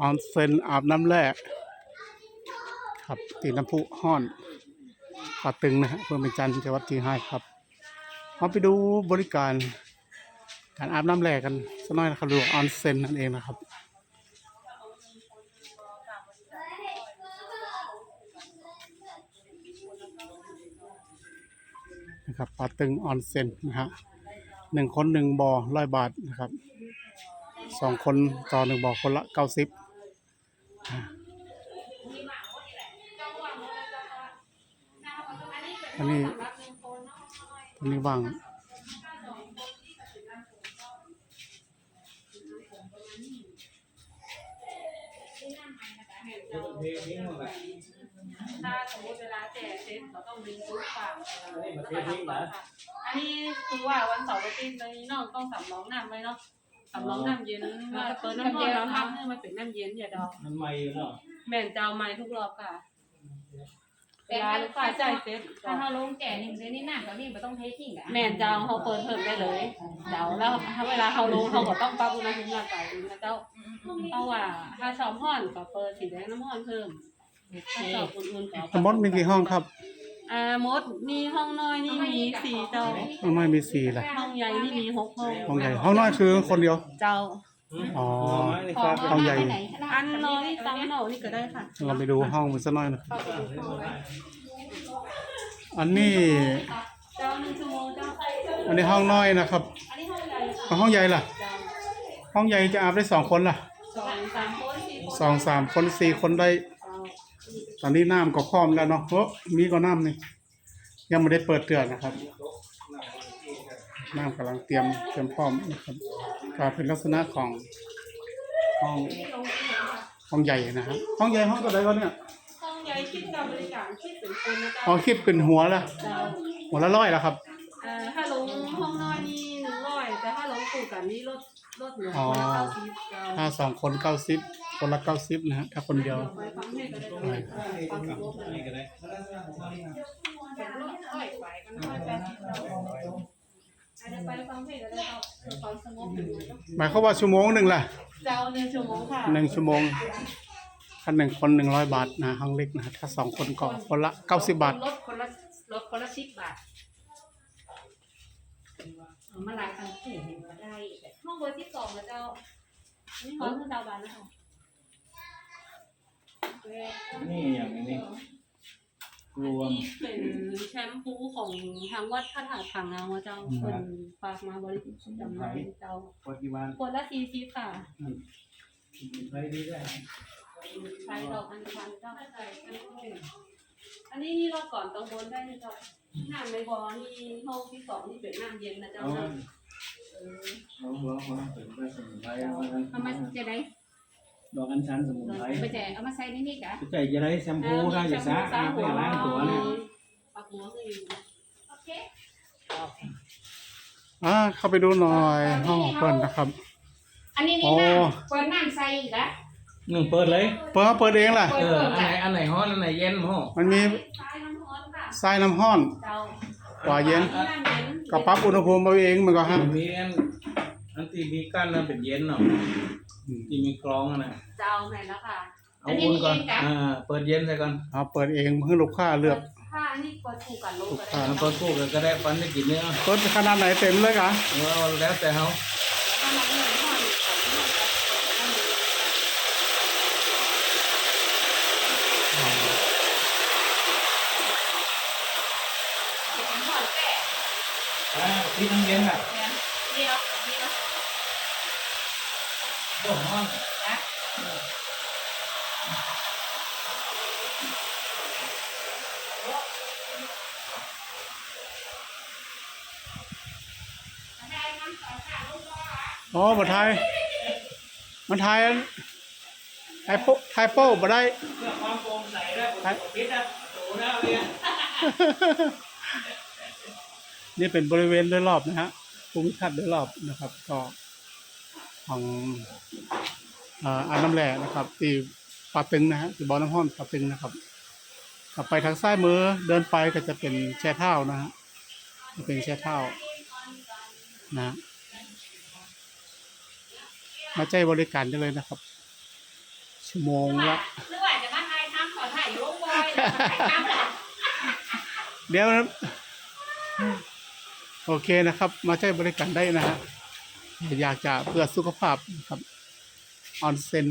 ออนเซนอาบน้ำแร่ครับตีน้ำพุห้อนปาตึงนะฮะเพื่อเป็นจันทร์จังหวัดจีนไฮ้ครับมาไปดูบริการการอาบน้ำแร่กันสักหน่อยนะครับดูออนเซนนั่นเองนะครับ นะครับปาตึงออนเซ็นนะฮะหนึ่งคนหนึ่งบ่อร้อยบาทนะครับสองคนต่อหนึ่งบ่อคนละเก้าสิบอันนี้อันนี้ว่างเถ้าสมมติเวลาแจกเซ็ตเราต้องดึงปุ๊บปากอันนี้มาเททิ้งเหรออันนี้คือว่าวันเสาร์อาทิตย์เลยน้องต้องสำรองน้ำไว้เนาะสำรองน้ำเย็นว่าเปิดน้ำร้อนเราทำให้มันเป็นน้ำเย็นอย่าดอกมันไม่อยู่เนาะแม่นจะเอาไม้ทุกรอบค่ะเวลาลูกค้าจ่ายเซ็ตถ้าเราลงแก่นี่มันจะนี่หนักกว่านี่มันต้องเททิ้งอะแม่นจะเอาเขาเปิดเพิ่มได้เลยเดาแล้วถ้าเวลาเขาลงเขาก็ต้องปรับอุณหภูมิร่างกายเองนะเจ้าเพราะว่าถ้าชอบห้อนก็เปิดสีแดงน้ำห้อนเพิ่ม ถ้าชอบอุ่นๆก็ทั้งหมดมีกี่ห้องครับอ่ามดมีห้องน้อยนี่มีสี่เจ้า ห้องน้อยมีสี่แหละห้องใหญ่นี่มีหกห้องห้องใหญ่ห้องน้อยคือคนเดียว เจ้า อ๋อนี่ครับห้องใหญ่ อันน้อยซ้ำเนานี่ก็ได้ค่ะ เราไปดูห้องมันสักหน่อยนะเข้าไปดูห้องไว้อันนี้ เจ้าหนึ่งชั่วโมงเจ้าอันนี้ห้องน้อยนะครับอันนี้ห้องใหญ่ค่ะเอาห้องใหญ่ล่ะ เจ้าห้องใหญ่จะอาบได้สองคนล่ะสองสามคนสี่คนสองสามคนสี่คนได้เจ้า ตอนนี้น้ำก็พร้อมแล้วเนาะโอ้มีก็น้ำนี่ ยังไม่ได้เปิดเตือนนะครับ น้ำกำลังเตรียมเตรียมพร้อมนะครับก็เป็นลักษณะของห้องห้องใหญ่นะครับห้องใหญ่ห้องตัวใดก็เนี่ยห้องใหญ่คิดกับบริการคิดเป็นคนนะเจ้าอ๋อคิดเป็นหัวละเจ้าหัวละร้อยแล้วครับเอ่อถ้าลงห้องน้อยนี่หนึ่งร้อยแต่ถ้าลงปู่กันนี่ลดลดเหลืออ๋อคนละเก้าสิบเจ้า ถ้าสองคนเก้าสิบ คนละเก้าสิบนะฮะถ้าคนเดียวไปฟังให้ก็ได้ฟังลบเลยนี่ก็ได้เป็นรถอ้อยไหวกันน้อยแปดสิบเจ้าอาจจะไปฟังเพลงก็ได้เจ้าเพื่อความสงบหนึ่งวันเนาะหมายความว่าชั่วโมงหนึ่งล่ะเจ้าหนึ่งชั่วโมงค่ะหนึ่งชั่วโมงถ้าหนึ่งคนหนึ่งร้อยบาทนะห้องเล็กนะถ้าสองคนก็คนละเก้าสิบบาทลดคนละลดคนละสิบบาทเอามาหลายครั้งเห็นเห็นก็ได้แต่ห้องเบอร์ที่สองนะเจ้าอันนี่ห้องคือดาวบานนะคะ นี่อย่างนี้ รวม นี่เป็นแชมพูของทางวัดพระธาตุพังงาเจ้าเป็นฝากมาบริจาคจำหน่ายเจ้าปัจจุบันคนละสี่สิบค่ะใช้ดีได้ใช้ดอกอัญชันเจ้าอันนี้นี่เราก่อนกังวลได้นะเจ้าน้ำในบ่อนี่ห้องที่สองนี่เป็นน้ำเย็นนะเจ้าเอานะเอาหัวหัวเป็นได้สมุนไพรเอามาจะได้ ดอกอัญชันสมุนไพรไปแจกเอามาใส่ในนี่กะใจจะได้แชมพูค่ะอย่าซะอาบไปล้างตัวเนี่ยปักหัวคืออยู่โอเคอ่าเข้าไปดูหน่อยห้องของเปิ้ลนะครับ อันนี้โอ้นี่นะเปิดน้ำใส่อีกละหนึ่งเปิดเลยเปิดเปิดเองล่ะเอออันไหนอันไหนฮ้อนอันไหนเย็นพ่อมันมีใช้น้ำร้อนค่ะทรายน้ำห้อนเจ้ากว่าเย็นน้ำเย็นก็ปรับอุณหภูมิเอาเองมันก็ฮะมีอัน อันที่มีกั้นนั่นเป็นเย็นเนาะที่มีกรองอะนะเจ้าแม่นแล้วค่ะ เอาอุ่นก่อนอ่าเปิดเย็นใส่ก่อนเอาเปิดเองเพื่อลูกค้าเลือกถ้าอันนี้เปิดถูกกันโลกถูกก็ค่ะได้แล้วเปิดคู่กันก็ได้ฟันได้กินเนื้อเปิดขนาดไหนเต็มเลยกะเออแล้วแต่เขาถ้ามันเหนื่อยห้อยของที่มันจะนั่นเลยเป็นห้อยแปะอ่าที่น้ำเย็นอะ เนี่ยเดียวเดียว โอ้ฮ้อนนะอ๋อมาไทย มันไทยไทยโป้ไทยโป้มาได้เพื่อความโปร่งใสและพิษนะโตนะเนี่ยนี่เป็นบริเวณโดยรอบนะฮะภูมิทัศน์โดยรอบนะครับก็ ของอ่าอาน้ำแร่นะครับที่ป่าตึงนะฮะที่บ่อน้ำห้อนป่าตึงนะครับกต่อไปทางซ้ายมือเดินไปก็จะเป็นแช่เท้านะฮะจะเป็นแช่เท้านะมาใจบริการได้เลยนะครับ ชั่วโมงละหรือว่าจะมาถ่ายทำขอถ่ายอยู่บอยถ่ายทำแหละเดี๋ยวนะโอเคนะครับ มาใช้บริการได้นะฮะ อยากจะเพื่อสุขภาพนะครับออนเซ็น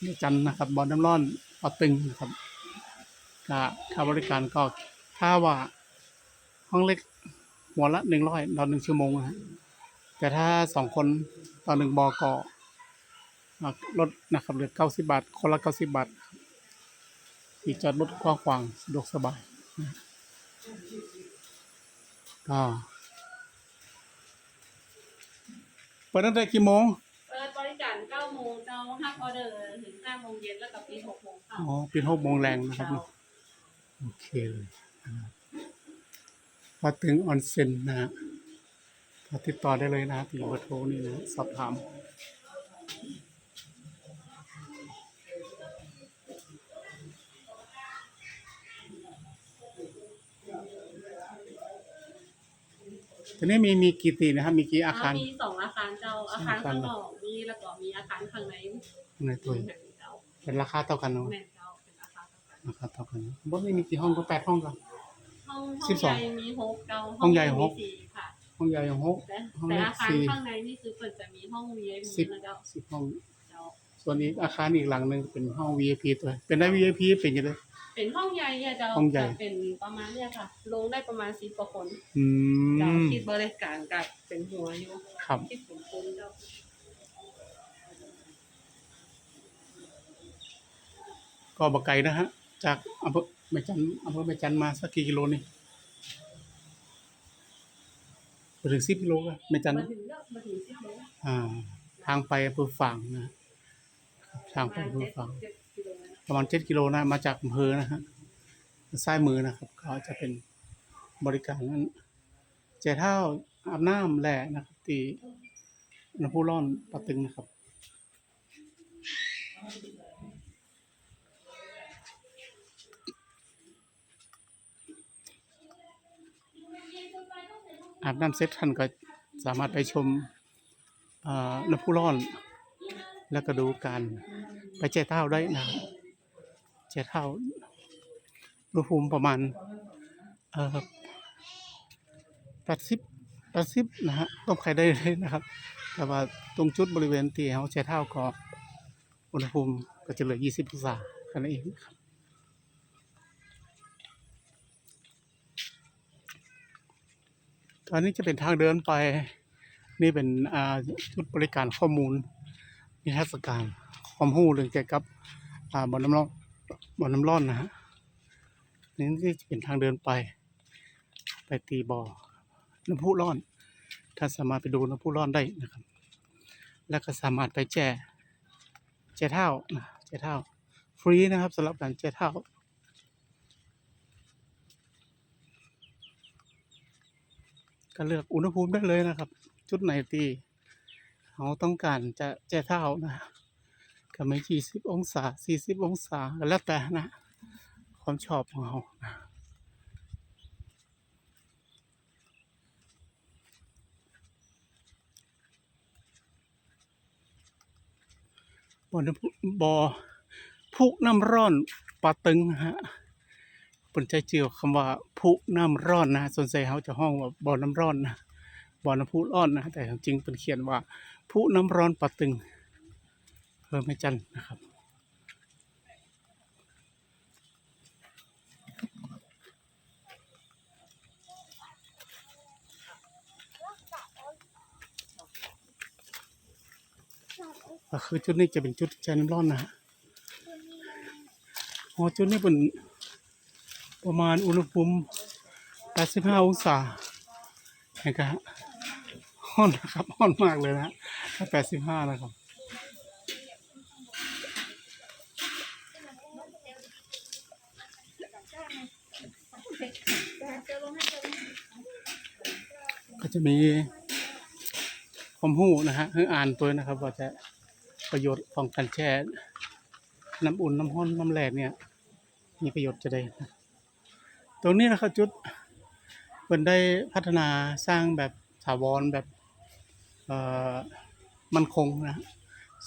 เนจันนะครับบอลน้ำร้อนปอตึงนะครับก็ค่าบริการก็ถ้าว่าห้องเล็กหัวละหนึ่งร้อยต่อหนึ่งชั่วโมงนะฮะแต่ถ้าสองคนต่อหนึ่งบอก็ลดนะครับเหลือเก้าสิบบาท คนละเก้าสิบบาทที่จอดรถกว้างขวางสะดวกสบายก็ เปิดตั้งแต่กี่โมงเปิดบริการ9โมงเจ้าห้าออเดอร์ถึง5โมงเย็นแล้วก็ปิด6โมงค่ะอ๋อเป็นหกโมงแรงนะครับเนอะโอเคเลยนะครับมาถึงออนเซ็นนะฮะก็ติดต่อได้เลยนะฮะที่เบอร์โทรนี่นะสอบถาม ทีนี้มีมีกี่ตีนะครับ มีกี่อาคาร มีสองอาคารเจ้าอาคารข้างนอกมีแล้วก็มีอาคารข้างในในตัวแห่งเจ้าเป็นราคาเท่ากันเนาะแม่นเจ้าเป็นอาคารเดียวกันราคาเท่ากันบ่ไม่มีกี่ห้องก็แปดห้องกันห้องสิห้อบงสองใหญ่มีหกเจ้าห้องใหญ่หกมีสี่ค่ะห้องใหญ่อย่างหกแต่ห้องแต่เล็กอาคารสี่ข้างในนี่คือเปิดจะมีห้อง VIP สิบนะเจ้าสิบห้องเจ้าส่วนอีกอาคารอีกหลังหนึ่งเป็นห้อง VIP ตัวเป็นได้ VIP เป็นยังไง เป็นห้องใหญ่เนี่ยเจ้าห้องใหญ่ จะเป็นประมาณเนี่ยค่ะ ลงได้ประมาณสิบกว่าคนอืเจ้ามคิดบริการกับเป็นหัวอยู่ครับ คิดผลคนเจ้าก็บกไกลนะฮะ จากอำเภอแม่จันทร์อำเภอแม่จันทร์มาสักกี่กิโลนี่ไปถึงสิบกิโลกันแม่จันทร์มาถึงก็มาถึงสิบโมงอ่า ทางไปอำเภอฝางนะ ทางไปอำเภอฝางเจ็ดกิโลนะ ประมาณเจ็ดกิโลนะมาจากอำเภอนะฮะซ้ายมือนะครับ ก็จะเป็นบริการนั้นเจ้าเท่าอาบน้ำแหล่นะครับตีน้ำพุร้อนปะตึงนะครับอาบน้ำเสร็จท่านก็สามารถไปชมอ่อน้ำพุร้อน แล้วก็ดูการไปเจ้าเท่าได้นะครับ เจ้าเท่าอุณหภูมิประมาณเอ่อแปดสิบแปดสิบนะฮะต้มไข่ได้เลยนะครับ แต่ว่าตรงจุดบริเวณที่เขาเจ้าเท่าก็อุณหภูมิก็จะเหลือยี่สิบองศาแค่นั้นเองครับตอนนี้จะเป็นทางเดินไป นี่เป็นจุดบริการข้อมูลนิทรรศการความรู้เรื่องเกี่ยวกับบ่อน้ำร้อน บ่อน้ำร้อนนะฮะนี่จะเป็นทางเดินไป ไปตีบ่อน้ำพุร้อน ท่านสามารถไปดูน้ำพุร้อนได้นะครับ แล้วก็สามารถไปแจ่แจ่เท้านะแจ่เท้าฟรีนะครับสำหรับการแจ่เท้าก็เลือกอุณหภูมิได้เลยนะครับ จุดไหนที่เราต้องการจะแจ้เท้านะ ก็ไม่กี่สิบองศาสี่สิบองศาแล้วแต่นะ ความชอบของเรานะบ่อน้ำพุบ่อพุน้ำร้อนปลาตึงนะฮะปนใจเจียวคำว่าพุน้ำร้อนนะส่วนใหญ่เขาจะห้องว่าบ่อน้ำร้อนนะบ่อน้ำพุร้อนนะแต่จริงๆเป็นเขียนว่าพุน้ำร้อนปะตึง เพิ่มให้จันนะครับก็คือจุดนี้จะเป็นจุดใจน้ำร้อนนะฮะอ๋อจุดนี้เป็นประมาณอุณหภูมิ 85 องศานะครับร้อนนะครับร้อนมากเลยนะถ้า85 นะครับ จะมีความหู้นะฮะให้อ่านตัวนะครับ ว่าจะประโยชน์ของการแช่น้ำอุ่นน้ำห้อนน้ำแหลกเนี่ย มีประโยชน์จะได้นะตรงนี้นะครับจุดเพิ่นได้พัฒนาสร้างแบบถาวรแบบมั่นคงนะ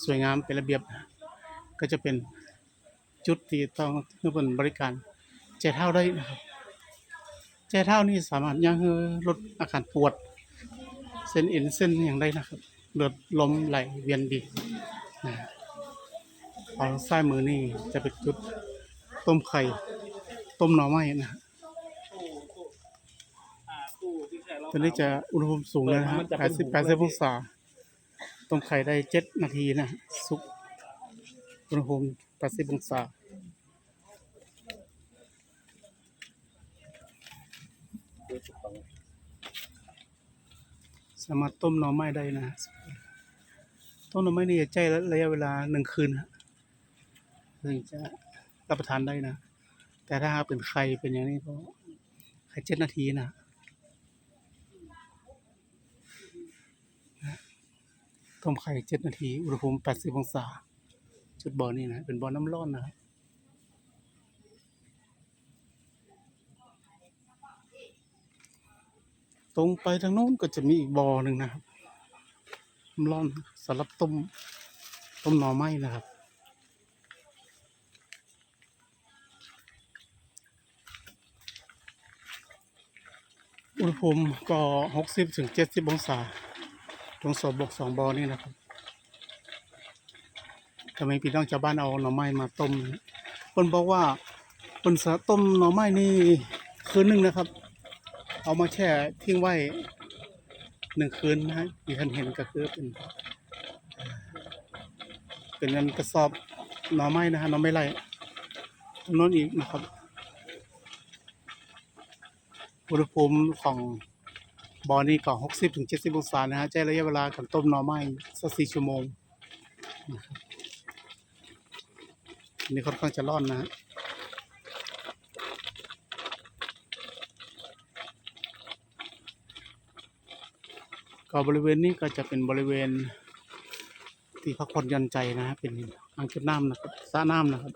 สวยงามเป็นระเบียบ ก็จะเป็นจุดที่ต้องเพื่อบริการแจเท่าได้นะครับแจเท่านี่สามารถยังให้ลดอาการปวด เส้นเอ็นเส้นอย่างได้นะครับเลือดลมไหลเวียนดีนะพอซ้ายมือนี่จะเป็นจุดต้มไข่ต้มหน่อไม้นะฮะอ่าตู้ที่แขกเราตัวนี้จะอุณหภูมิสูงเลยนะฮะแปดสิบแปดสิบเลยองศาต้มไข่ได้เจ็ดนาทีนะ สุกอุณหภูมิแปดสิบองศา สามารถต้มหน่อไม้ได้นะ ต้มหน่อไม้นี่จะใช้ระยะเวลาหนึ่งคืนฮะถึงจะรับประทานได้นะ แต่ถ้าเป็นไข่เป็นอย่างนี้ก็ไข่เจ็ดนาทีนะต้มไข่เจ็ดนาที อุณหภูมิแปดสิบองศา จุดบ่อนี่นะ เป็นบ่อน้ำร้อนนะครับ ตรงไปทางโน้นก็จะมีอีกบ่อหนึ่งนะครับน้ำร้อนสำหรับต้มต้มหน่อไม้นะครับ อุณหภูมิก็หกสิบถึงเจ็ดสิบองศา ตรงศพบบกสองบอนี่นะครับทำไมพี่น้องชาวบ้านเอาหน่อไม้มาต้มคนบอกว่าคนสะต้มหน่อไม้นี่คืนหนึ่งนะครับ เอามาแช่ทิ้งไว้หนึ่งคืนนะฮะที่ท่านเห็นก็คือเป็น เป็นเงินกระสอบหน่อไม้นะฮะหน่อไม้ไร่ตรงโน้นอีกนะครับ อุณหภูมิของบอนี่ก็หกสิบถึงเจ็ดสิบองศานะฮะใช้ระยะเวลาการต้มหน่อไม้สักสี่ชั่วโมงนี่ค่อนข้างจะร้อนนะฮะ ก็บริเวณนี้ก็จะเป็นบริเวณ ที่พักผ่อนหย่อนใจนะฮะเป็นอ่างเก็บน้ำนะครับสระน้ำนะครับ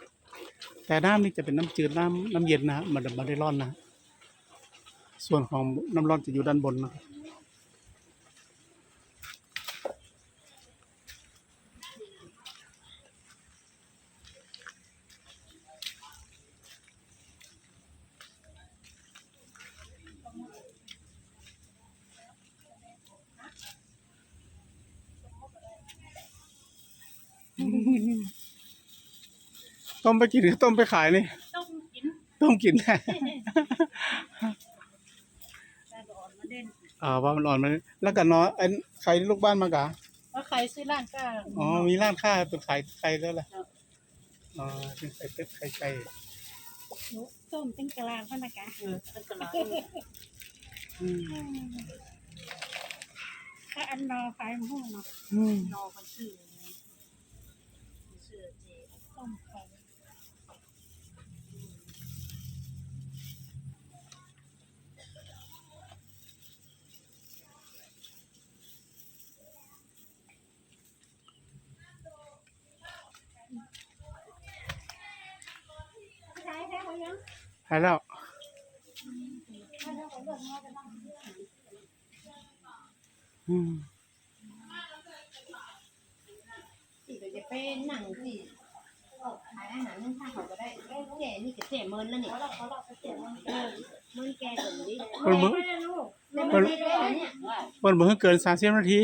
แต่น้ำนี่จะเป็นน้ำจืดน้ำน้ำเย็นนะฮะมันไม่ได้ร้อนนะ ส่วนของน้ำร้อนจะอยู่ด้านบนนะครับ ต้มไปกินหรือต้มไปขายนี่ ต้องกินต้มกินแน่แต่ก่อนมาเด่นอ่าว่ามันอ่อนมันแล้วก็เนาะไอ้ใครลูกบ้านมากะว่าใครซื้อร้านก็อ๋อมีร้านค้าเป็นขายไก่แล้วแหละอ๋อเป็นไข่เป็ดไข่ไก่ต้มติ้งกะลางพนักงานเออตั้งกะลางอืมถ้าอันนอไฟมันห้องเนาะอืมนอคนซื้อซื้อเจ ต้มไฟใช่ใช่เขา ขายอาหารนั่นข้าวเขาก็ได้แกนี่ก็เจ็บเมินแล้วนี่เขาหลอกเขาเจ็บเมินเมินแกสมดิมันมึงมันมันเกินสามสิบนาที